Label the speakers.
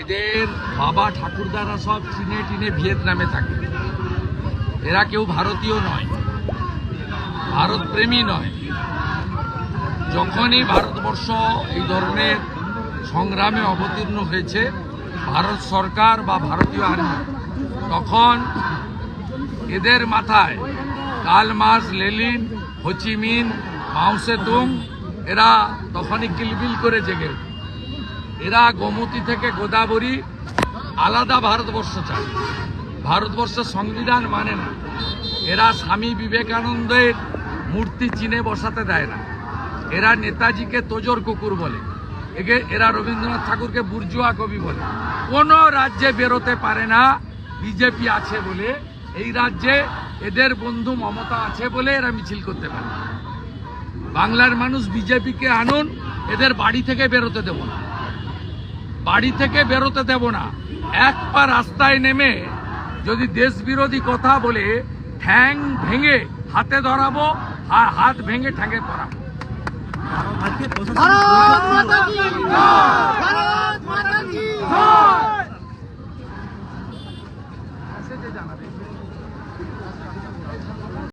Speaker 1: এদের বাবা ঠাকুরদারা সব চীনে টিনে ভিয়েতনামে থাকে এরা কেউ ভারতীয় নয় ভারত প্রেমী নয় যখনই ভারতবর্ষ এই ধরনের সংগ্রামে অবতীর্ণ হয়েছে, ভারত সরকার বা ভারতীয় আর্মি, তখন এদের মাথায় কাল মাস লেলিন হোচিমিন মাউসে তুং এরা তখনই কিলবিল করে জেগে। এরা গোমতী থেকে গোদাবরী আলাদা ভারতবর্ষ চায়। ভারতবর্ষের সংবিধান মানে না। এরা স্বামী বিবেকানন্দের মূর্তি চিনে বসাতে দেয় না। এরা নেতাজিকে তোজর কুকুর বলে। একে এরা রবীন্দ্রনাথ ঠাকুরকে বুর্জুয়া কবি বলে। কোনো রাজ্যে বেরোতে পারে না, বিজেপি আছে বলে। এই রাজ্যে এদের বন্ধু মমতা আছে বলে এরা মিছিল করতে পারে বাংলার মানুষ বিজেপিকে আনুন, এদের বাড়ি থেকে বেরোতে দেব না। বাড়ি থেকে বেরোতে দেব না। এক পা রাস্তায় নেমে যদি দেশ বিরোধী কথা বলে ঠ্যাং ভেঙে হাতে ধরাবো আর হাত ভেঙে ঠ্যাঙে
Speaker 2: ধরাবো জানাবে।